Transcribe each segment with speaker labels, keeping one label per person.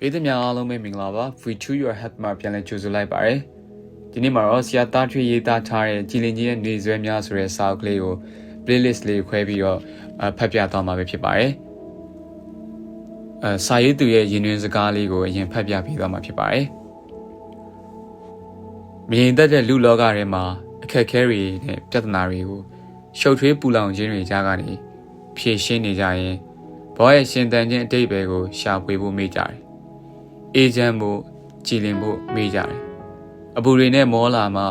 Speaker 1: ပြည်သူများအားလုံးပဲမင်္ဂလာပါ Free to your health မှာပြန်လည်ကြိုဆိုလိုက်ပါရစေဒီနေ့မှာတော့ဆရာသားထွေးရေးသားထားတဲ့ကြည်လင်ကြီးရဲ့နေဆွဲများဆိုတဲ့စာအုပ်ကလေးကို playlist လေးခွဲပြီးတော့အဖတ်ပြသွားမှာပဲဖြစ်ပါတယ်အဲစာရေးသူရဲ့ရင်တွင်စကားလေးကိုအရင်ဖတ်ပြပေးသွားမှာဖြစ်ပါတယ်မြင်တတ်တဲ့လူလောကထဲမှာအခက်အခဲတွေနဲ့ပြဿနာတွေကိုရှုပ်ထွေးပူလောင်ခြင်းတွေကြားကနေဖြေရှင်းနေကြရင်ဘောရဲ့ရှင်သန်ခြင်းအတိတ်ပဲကိုရှာဖွေဖို့မေ့ကြတယ် အေဂျင့်ဖို့ကြည်လင်ဖို့မေ့ကြတယ်အပူတွေနဲ့မောလာမှ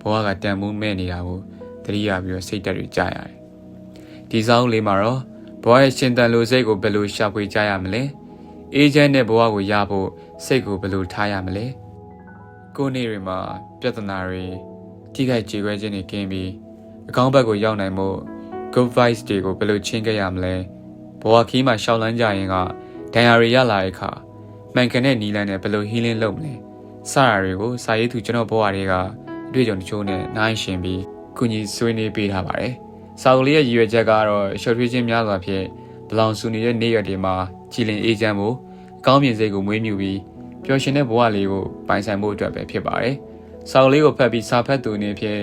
Speaker 1: ဘဝကတန်ဖိုးမဲ့နေတာကိုသတိရပြီးတော့စိတ်တက်တွေကြရတယ်ဒီစောင်းလေးမှာတော့ဘဝရဲ့ရှင်သန်လိုစိတ်ကိုဘယ်လိုရှာဖွေကြရမလဲအေဂျင့်နဲ့ဘဝကိုရဖို့စိတ်ကိုဘယ်လိုထားရမလဲကိုယ်နေတွေမှာပြဿနာတွေထိခိုက်ကြေကွဲခြင်းတွေကင်းပြီးအကောင်းဘက်ကိုရောက်နိုင်မှု good vibes တွေကိုဘယ်လိုချင်းခဲ့ရမလဲဘဝခီးမှာရှောက်လန်းကြရင်ကဒဏ်ရာတွေရလာတဲ့အခါ မှန်ကန်တဲ့နီလန်းနဲ့ဘယ်လို healing လုပ်မလဲစတာတွေကိုစာရေးသူကျွန်တော်ဘဝတွေကအတွေ့အကြုံတချို့နဲ့နိုင်ရှင်ပြီးကုညီဆွေးနွေးပေးထားပါတယ်စာအုပ်လေးရဲ့ရည်ရွယ်ချက်ကတော့ရှော့ထွေးခြင်းများစွာဖြင့်ဘလောင်ဆူနေတဲ့နေ့ရက်တွေမှာကြည်လင်အေးချမ်းဖို့အကောင်းမြင်စိတ်ကိုမွေးမြူပြီးပျော်ရွှင်တဲ့ဘဝလေးကိုပိုင်ဆိုင်ဖို့အတွက်ပဲဖြစ်ပါတယ်စာအုပ်လေးကိုဖတ်ပြီးစာဖတ်သူအနေဖြင့်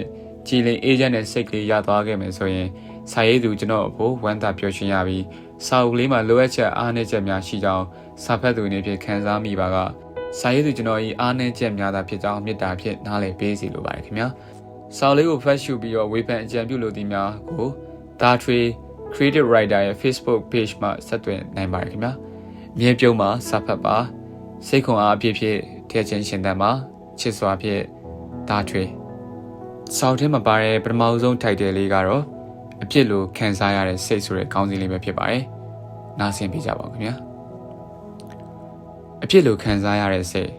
Speaker 1: ကြည်လင်အေးချမ်းတဲ့စိတ်ကလေးရသွားခဲ့မယ်ဆိုရင်စာရေးသူကျွန်တော်အဖို့ဝမ်းသာပျော်ရွှင်ရပြီးစာအုပ်လေးမှာလိုအပ်ချက်အားနည်းချက်များရှိကြောင်း စာဖတ်သူအနေဖြင့်ခံစားမိပါကစာရေးသူကျွန်တော်ဤအားနည်းချက်များသာဖြစ်ကြောင်းမေတ္တာဖြင့်နားလည်ပေးစီလိုပါတယ်ခင်ဗျာစာအုပ်လေးကိုဖတ်ရှုပြီးတော့ဝေဖန်အကြံပြုလိုသည်များကိုဒါထွေ Creative Writer ရဲ့ Facebook page မှာဆက်သွယ်နိုင်ပါတယ်ခင်ဗျာမြေပြုံးမှာစာဖတ်ပါစိတ်ခွန်အားအပြည့်ဖြင့်ထည့်ခြင်းရှင်သန်ပါချစ်စွာဖြင့်ဒါထွေစောက်ထဲမှာပါတဲ့ပထမဆုံး title လေးကတော့အပြစ်လိုခံစားရတဲ့စိတ်ဆိုတဲ့ခေါင်းစဉ်လေးပဲဖြစ်ပါတယ်။နားဆင်ပေးကြပါဦးခင်ဗျာ။ အပြစ်လိုခံစားရတဲ့စိတ်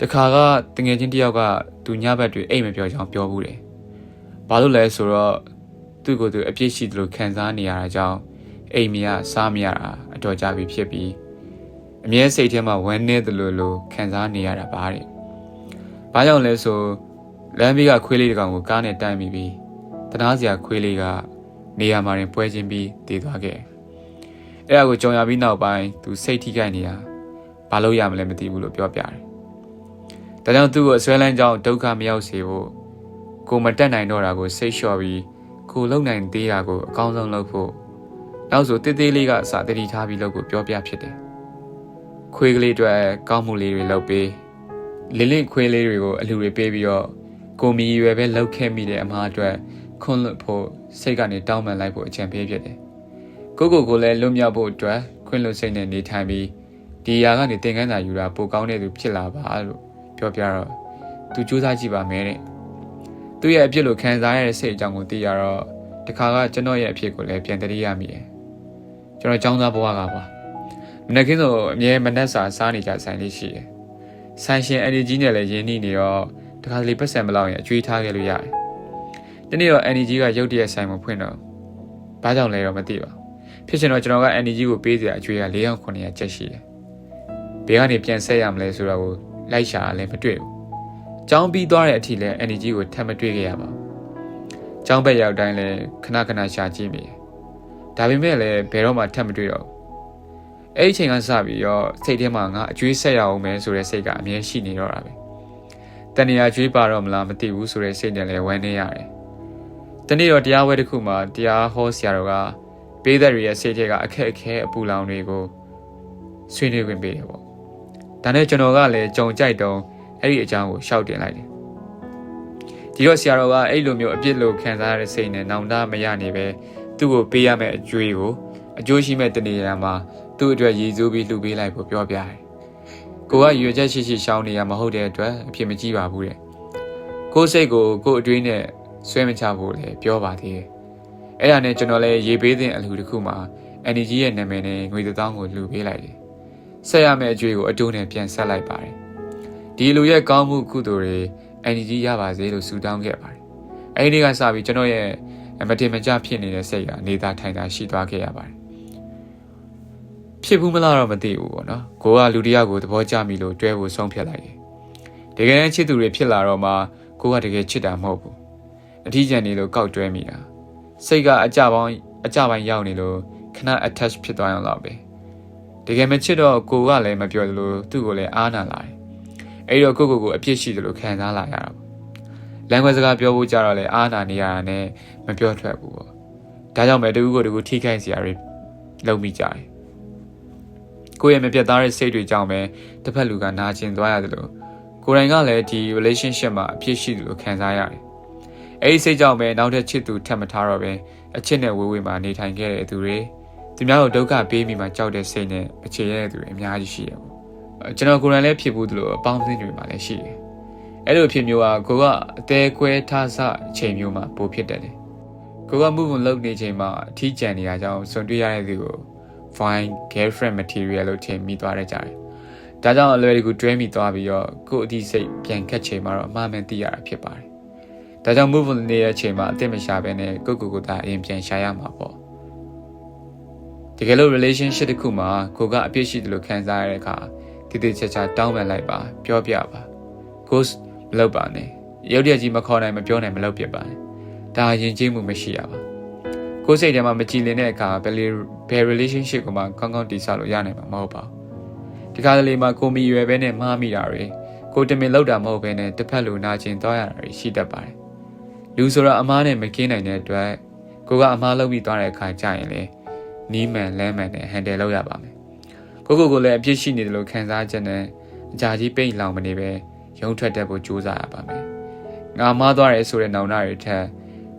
Speaker 1: တခါကတငယ်ချင်းတယောက်ကသူညဘက်တွေအိတ်မပြောချောင်းပြောဘူးတယ်။ဘာလို့လဲဆိုတော့သူ့ကိုယ်သူအပြစ်ရှိတယ်လို့ခံစားနေရတာကြောင့်အိမ်မရစားမရတာအတော်ကြာပြီဖြစ်ပြီးအမြဲစိတ်ထဲမှာဝမ်းနည်းတယ်လို့လို့ခံစားနေရတာပါတဲ့။ဘာကြောင့်လဲဆိုလမ်းဘေးကခွေးလေးတစ်ကောင်ကိုကားနဲ့တိုက်မိပြီးတနာစရာခွေးလေးကနေရာမှာရင်ပွဲချင်းပြီးတည်သွားခဲ့။အဲ့ဒါကိုကြုံရပြီးနောက်ပိုင်းသူစိတ်ထိခိုက်နေတာ ဘာလို့ရမလဲမသိဘူးလို့ပြောပြတယ်။ဒါကြောင့်သူ့ကိုအစွဲလန်းကြောင်းဒုက္ခမရောက်စေဖို့ကိုမတက်နိုင်တော့တာကိုစိတ်လျှော့ပြီးကိုလုံနိုင်သေးတာကိုအကောင်းဆုံးလုပ်ဖို့နောက်ဆိုတစ်သေးလေးကအစာတတိထားပြီးလုပ်ကိုပြောပြဖြစ်တယ်။ခွေးကလေးတွေကောင်းမှုလေးတွေလုပ်ပေးလင်းလင့်ခွေးလေးတွေကိုအလှူတွေပေးပြီးတော့ကိုမီရွယ်ပဲလောက်ခဲ့မိတဲ့အမှားအတွက်ခွန်းလွတ်ဖို့စိတ်ကနေတောင်းပန်လိုက်ဖို့အကြံပေးဖြစ်တယ်။ကိုကိုကိုလည်းလွတ်မြောက်ဖို့အတွက်ခွင့်လွတ်စိတ်နဲ့နေထိုင်ပြီး ဒီຢာကနေသင်ခန်းစာယူတာပိုကောင်းတဲ့သူဖြစ်လာပါလို့ပြောပြတော့သူစူးစမ်းကြည့်ပါမယ်တဲ့။သူ့ရဲ့အဖြစ်လို့ခံစားရတဲ့စိတ်အကြောင်းကိုသိရတော့တခါကကျွန်တော်ရဲ့အဖြစ်ကိုလည်းပြန်တရိရမိတယ်။ကျွန်တော်ចောင်းသားဘဝကပါ။မနေ့ကင်းဆိုအမြဲမနှက်စာစားနေကြဆိုင်လေးရှိတယ်။ဆိုင်ရှင် energy နဲ့လည်းရင်းနှီးနေတော့တခါတလေပတ်စံမလောက်ရင်အကျွေးထားခဲ့လို့ရတယ်။ဒီနေ့တော့ energy ကရုတ်တရက်ဆိုင်မဖွင့်တော့ဘာကြောင့်လဲတော့မသိပါဘူး။ဖြစ်ချင်တော့ကျွန်တော်က energy ကိုပေးစရာအကျွေးက4900ကျပ်ရှိတယ်။ ဘယ်ကနေပြန်ဆက်ရမလဲဆိုတော့ကိုလိုက်ရှာလည်းမတွေ့ဘူး။ចောင်းပြီးသွားတဲ့အထိလည်း energy ကိုထပ်မတွေ့ခဲ့ရပါဘူး။ចောင်းဘက်ရောက်တိုင်းလည်းခဏခဏရှာကြည့်မိတယ်။ဒါပေမဲ့လည်းဘယ်တော့မှထပ်မတွေ့တော့ဘူး။အဲ့ဒီအချိန်ကစပြီးတော့စိတ်ထဲမှာငါအကျွေးဆက်ရအောင်မယ်ဆိုတဲ့စိတ်ကအမြဲရှိနေတော့တာပဲ။တဏှာကျွေးပါတော့မလားမသိဘူးဆိုတဲ့စိတ်နဲ့လည်းဝမ်းနေရတယ်။တနေ့တော့တရားဝဲတစ်ခုမှာတရားဟောဆရာတော်ကပေးသက်တွေရဲ့စိတ်ထဲကအခက်အခဲအပူလောင်တွေကိုဆွေးနွေးခွင့်ပေးတယ်ပေါ့။ ဒါနဲ့ကျွန်တော်ကလည်းကြုံကြိုက်တုံအဲ့ဒီအကြောင်းကိုရှောက်တင်လိုက်တယ်။ဒီတော့ဆရာတော်ကအဲ့လိုမျိုးအပြစ်လို့ခံစားရတဲ့စိတ်နဲ့နောင်တမရနေပဲသူ့ကိုပေးရမယ့်အကျွေးကိုအကျိုးရှိမဲ့တနေရာမှာသူ့အတွက်ရည်စူးပြီးလှူပေးလိုက်ဖို့ပြောပြတယ်။ကိုကရွေချက်ရှိရှိရှောင်းနေရမဟုတ်တဲ့အတွက်အဖြစ်မကြည့်ပါဘူးတဲ့။ကိုယ်စိတ်ကိုကိုယ်အတွေးနဲ့ဆွဲမချဖို့လည်းပြောပါသေးတယ်။အဲ့ဒါနဲ့ကျွန်တော်လည်းရေပေးတဲ့အလှူတစ်ခုမှာ energy ရဲ့နာမည်နဲ့ငွေတစ်သောင်းကိုလှူပေးလိုက်တယ်။ ဆက်ရမယ့်အကျွေးကိုအတိုးနဲ့ပြန်ဆက်လိုက်ပါတယ်။ဒီလူရဲ့ကောင်းမှုကုသိုလ်တွေ energy ရပါစေလို့ဆုတောင်းခဲ့ပါတယ်။အဲဒီနေ့ကစပြီးကျွန်တော်ရဲ့မတင်မကြဖြစ်နေတဲ့စိတ်ကနေသားထိုင်တာရှိသွားခဲ့ရပါတယ်။ဖြစ်ဘူးမလားတော့မသိဘူးပေါ့နော်။ကိုကလူတယောက်ကိုသဘောကျမိလို့တွဲဖို့ဆုံးဖြတ်လိုက်တယ်။တကယ်တမ်းချစ်သူတွေဖြစ်လာတော့မှကိုကတကယ်ချစ်တာမဟုတ်ဘူး။အထီးကျန်နေလို့ကောက်တွဲမိတာ။စိတ်ကအကြပေါင်းအကြပိုင်းရောက်နေလို့ခဏ attach ဖြစ်သွားအောင်လောက်ပဲ တကယ်မချစ်တော့ကိုကလည်းမပြောသလိုသူ့ကိုလည်းအားနာလာတယ်အဲ့တော့ကိုကိုကိုအပြစ်ရှိတယ်လို့ခံစားလာရတာပေါ့လမ်းခွဲစကားပြောဖို့ကြတော့လေအားနာနေရတာနဲ့မပြောထွက်ဘူးပေါ့ဒါကြောင့်ပဲတကူကိုတကူထိခိုက်စရာတွေလုံမိကြတယ်ကိုယ့်ရဲ့မပြတ်သားတဲ့စိတ်တွေကြောင့်ပဲတစ်ဖက်လူကနာကျင်သွားရတယ်လို့ကိုယ်တိုင်ကလည်းဒီ relationship မှာအပြစ်ရှိတယ်လို့ခံစားရတယ်အဲ့ဒီစိတ်ကြောင့်ပဲနောက်ထပ်ချစ်သူထပ်မထားတော့ပဲအချစ်နဲ့ဝေးဝေးမှာနေထိုင်ခဲ့တဲ့သူတွေ သူများတို့ဒုက္ခပေးမိမှကြောက်တဲ့စိတ်နဲ့အခြေရတဲ့သူတွေအများကြီးရှိရပေါ့ကျွန်တော်ကိုယ်တိုင်လည်းဖြစ်ဘူးသလိုအပေါင်းအသင်းတွေမှာလည်းရှိတယ်အဲ့လိုဖြစ်မျိုးကကိုကအသေးကွဲထားစအချိန်မျိုးမှာပိုဖြစ်တတ်တယ်ကိုက move on လုပ်နေချိန်မှာအထီးကျန်နေရကြောင်းဆွန်တွေ့ရတဲ့သူကို fine girlfriend material လို့ထင်မိသွားရကြတယ်ဒါကြောင့်အလွယ်တကူတွဲမိသွားပြီးတော့ကို့အသည့်စိတ်ပြန်ခတ်ချိန်မှာတော့အမှားမှန်သိရတာဖြစ်ပါတယ်ဒါကြောင့် move on နေတဲ့အချိန်မှာအစ်မရှာဘဲနဲ့ကိုကိုကိုသာအရင်ပြန်ရှာရမှာပေါ့ တကယ်လို့ relationship တစ်ခုမှာကိုကအပြစ်ရှိတယ်လို့ခံစားရတဲ့အခါတည်တည်ချာချာတောင်းပန်လိုက်ပါပြောပြပါ ghost မလုပ်ပါနဲ့ရုပ်တရက်ကြီးမခေါ်နိုင်မပြောနိုင်မလုပ်ပြပါနဲ့ဒါရင်ကျေးမှုမရှိရပါကိုယ်စိတ်ထဲမှာမကြည်လင်တဲ့အခါဘယ်လေဘယ် relationship ကိုမှကောင်းကောင်းတည်ဆောက်လို့ရနိုင်မှာမဟုတ်ပါဘူးဒီကားလေးမှာကိုမီရွယ်ပဲနဲ့မှားမိတာတွေကိုတမင်လောက်တာမဟုတ်ဘဲနဲ့တစ်ဖက်လူနာကျင်သွားရတာတွေရှိတတ်ပါတယ်လူဆိုတော့အမားနဲ့မကင်းနိုင်တဲ့အတွက်ကိုကအမားလုပ်ပြီးသွားတဲ့အခါကျရင်လေ နီးမှန်လမ်းမှန်နဲ့ဟန်တယ်လုပ်ရပါမယ်ကိုကိုကိုလည်းအပြစ်ရှိနေတယ်လို့ခံစားချက်နဲ့အကြာကြီးပိတ်လောင်မနေပဲရုံထွက်တတ်ဖို့ကြိုးစားရပါမယ်ငါမားသွားရဲဆိုတဲ့နောင်နာတွေထက်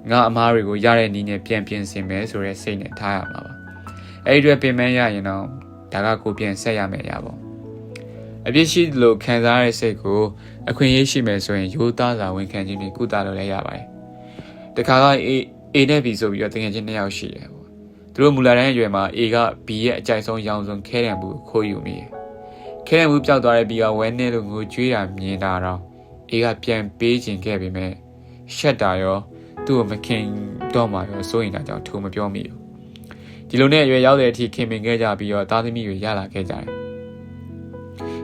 Speaker 1: ငါအမားတွေကိုရတဲ့နည်းနဲ့ပြန်ပြင်ဆင်မယ်ဆိုတဲ့စိတ်နဲ့ထားရမှာပါအဲ့ဒီအတွက်ပြင်ပန်းရရင်တော့ဒါကကိုပြန်ဆက်ရမယ်ရပါအပြစ်ရှိလို့ခံစားရတဲ့စိတ်ကိုအခွင့်အရေးရှိမယ်ဆိုရင်ရိုးသားစွာဝန်ခံခြင်းနဲ့ကုသလို့လည်းရပါတယ်တခါက A A နဲ့ B ဆိုပြီးတော့တကယ်ချင်းနှစ်ယောက်ရှိတယ်ပေါ့ သူတို့မူလာတဲ့အရွယ်မှာ A က B ရဲ့အကြိုက်ဆုံးရောင်စုံခဲတယ်မှုခိုးယူမိတယ်ခဲတယ်မှုပျောက်သွားတဲ့ B ကဝဲနေလို့ငိုကြွေးတာမြင်တာတော့ A ကပြန်ပေးခြင်းခဲ့ပေမဲ့ရှက်တာရောသူ့ကိုမခင်တော့မှရောစိုးရင်တာကြောင့်ထိုးမပြောမိဘူးဒီလိုနဲ့အရွယ်ရောက်တဲ့အထိခင်မင်ခဲ့ကြပြီးတော့သားသမီးတွေရလာခဲ့ကြတယ်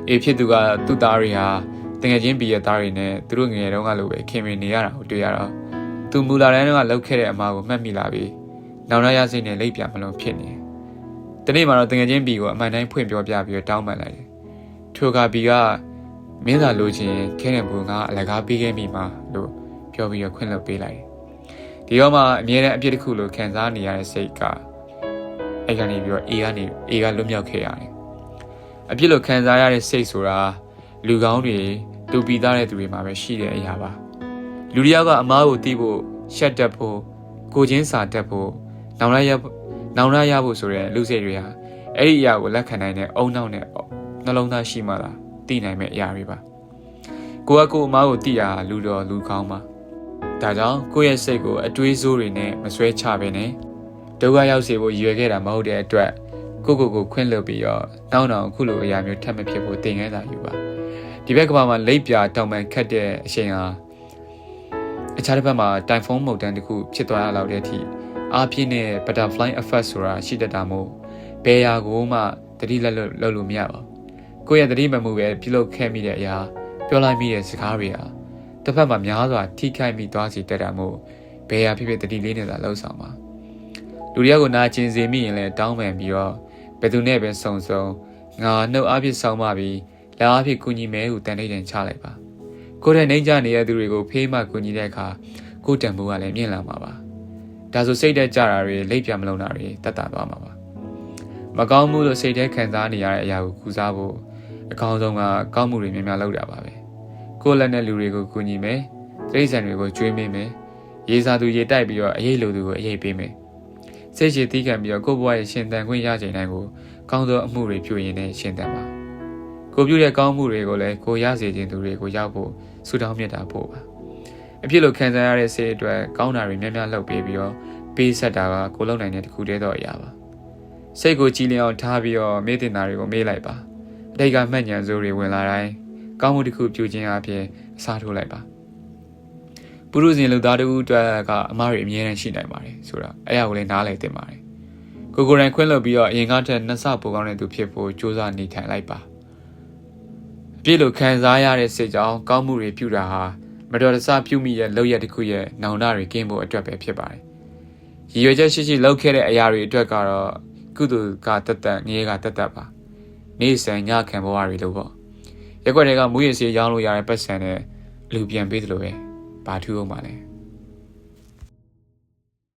Speaker 1: အေဖြစ်သူကသူ့သားတွေဟာတငယ်ချင်းပြီးရဲ့သားတွေနဲ့သူတို့ငယ်တုန်းကလိုပဲခင်မင်နေရတာကိုတွေ့ရတော့သူမူလာတိုင်းကလှုပ်ခဲ့တဲ့အမားကိုမှတ်မိလာပြီး နောင်ရရစိတ်နဲ့လိပ်ပြမလို့ဖြစ်နေတနေ့မှာတော့တငယ်ချင်းဘီကိုအမှန်တိုင်းဖွင့်ပြောပြပြီးတော့တောင်းပန်လိုက်တယ်ထိုကဘီကမင်းသာလိုချင်ခဲတဲ့ဘူကအလကားပေးခဲ့မိမှာလို့ပြောပြီးတော့ခွင့်လွှတ်ပေးလိုက်တယ်ဒီတော့မှအမြဲတမ်းအပြစ်တစ်ခုလိုခံစားနေရတဲ့စိတ်ကအဲ့ကနေပြီးတော့အေကနေအေကလွတ်မြောက်ခဲ့ရတယ်အပြစ်လိုခံစားရတဲ့စိတ်ဆိုတာလူကောင်းတွေတူပီသားတဲ့သူတွေမှာပဲရှိတဲ့အရာပါလူတယောက်ကအမားကိုတီးဖို့ရှက်တက်ဖို့ကိုချင်းစာတက်ဖို့ နောင်ရရနောင်ရရဖို့ဆိုတဲ့လူစိတ်တွေဟာအဲ့ဒီအရာကိုလက်ခံနိုင်တဲ့အုံနောက်နဲ့နှလုံးသားရှိမှလားသိနိုင်မဲ့အရာတွေပါကိုကကိုအမားကိုတီးရလူတော်လူကောင်းပါဒါကြောင့်ကိုယ့်ရဲ့စိတ်ကိုအတွေးဆိုးတွေနဲ့မဆွဲချဘဲနဲ့ဒုက္ခရောက်စေဖို့ရည်ရွယ်ခဲ့တာမဟုတ်တဲ့အတွက်ကိုကိုကိုခွင့်လွှတ်ပြီးတော့နောက်နောက်အခုလိုအရာမျိုးထပ်မဖြစ်ဖို့တင်ခဲ့တာယူပါဒီဘက်ကဘာမှာလိပ်ပြတောင်ပန်ခတ်တဲ့အချိန်ဟာအခြားတစ်ဖက်မှာတိုင်ဖုန်းမုတ်တန်းတစ်ခုဖြစ်သွားရလောက်တဲ့အထိ အားပြင်းတဲ့ butterfly effect ဆိုတာရှိတတ်တာမို့ဘယ်ရာကိုမှတတိလက်လို့လုပ်လို့မရပါဘူးကိုယ့်ရဲ့တတိမမှုပဲပြုလုပ်ခဲ့မိတဲ့အရာပြောလိုက်မိတဲ့စကားတွေဟာတစ်ဖက်မှာများစွာထိခိုက်မိသွားစေတတ်တာမို့ဘယ်ရာဖြစ်ဖြစ်တတိလေးနဲ့သာလှုပ်ဆောင်ပါလူတယောက်ကိုနာကျင်စေမိရင်လည်းတောင်းပန်ပြီးတော့ဘယ်သူနဲ့ပဲစုံစုံငါနှုတ်အားဖြင့်ဆောင်းပါပြီးလက်အားဖြင့်ကူညီမဲဟုတန်ထိတ်တန်ချလိုက်ပါကိုယ်တဲ့နှိမ့်ကြနေတဲ့သူတွေကိုဖေးမှကူညီတဲ့အခါကိုယ်တံမိုးကလည်းမြင့်လာမှာပါ ဒါဆိုစိတ်တက်ကြတာတွေလိပ်ပြမလုံးတာတွေတတ်တာသွားမှာပါမကောင်းမှုလို့စိတ်ထဲခံစားနေရတဲ့အရာကိုကုစားဖို့အကောင်းဆုံးကကောင်းမှုတွေများများလုပ်တာပါပဲကိုယ်လက်နဲ့လူတွေကိုကူညီမယ်တိရစ္ဆာန်တွေကိုကျွေးမင်းမယ်ရေးစားသူရေတိုက်ပြီးတော့အရေးလိုသူကိုအရေးပေးမယ်စိတ်ရှည်သီးခံပြီးတော့ကိုယ့်ဘဝရဲ့ရှင်သန်ခွင့်ရချိန်တိုင်းကိုကောင်းသောအမှုတွေပြုရင်လည်းရှင်သန်ပါကိုပြုတဲ့ကောင်းမှုတွေကိုလည်းကိုရစေခြင်းသူတွေကိုရောက်ဖို့ဆုတောင်းမြတ်တာပို့ပါ အဖြစ်လို့ခံစားရတဲ့စိတ်အတွက်ကောင်းတာတွေများများလုပ်ပေးပြီးတော့ပေးဆက်တာကကိုလုံနိုင်တဲ့တခုတည်းတော့အရာပါစိတ်ကိုကြည်လင်အောင်ထားပြီးတော့မေ့တင်တာတွေကိုမေ့လိုက်ပါအတိတ်ကမှတ်ဉာဏ်စိုးတွေဝင်လာတိုင်းကောင်းမှုတစ်ခုပြုခြင်းအပြင်အစားထိုးလိုက်ပါပုရုဇဉ်လူသားတို့အတွက်ကအမားတွေအမြဲတမ်းရှိနိုင်ပါတယ်ဆိုတာအဲ့ရကိုလည်းနားလည်သင့်ပါတယ်ကိုကိုယ်တိုင်ခွင့်လွှတ်ပြီးတော့အရင်ကထက်နှစ်ဆပိုကောင်းတဲ့သူဖြစ်ဖို့ကြိုးစားနေထိုင်လိုက်ပါအပြည့်လိုခံစားရတဲ့စိတ်ကြောင့်ကောင်းမှုတွေပြုတာဟာ မတော်တဆပြုမိရဲ့လောက်ရတစ်ခုရဲ့နောင်တတွေကင်းဖို့အတွက်ပဲဖြစ်ပါတယ်ရည်ရွယ်ချက်ရှိရှိလုပ်ခဲ့တဲ့အရာတွေအတွက်ကတော့ကုသိုလ်ကတက်တက်ငရေကတက်တက်ပါနေဆန်ညခံဘဝတွေလို့ပေါ့ရက်ွက်တွေကမူရည်စီရောင်းလို့ရတဲ့ပတ်စံနဲ့လူပြန်ပေးတယ်လို့ပဲဘာထူးအောင်ပါလဲ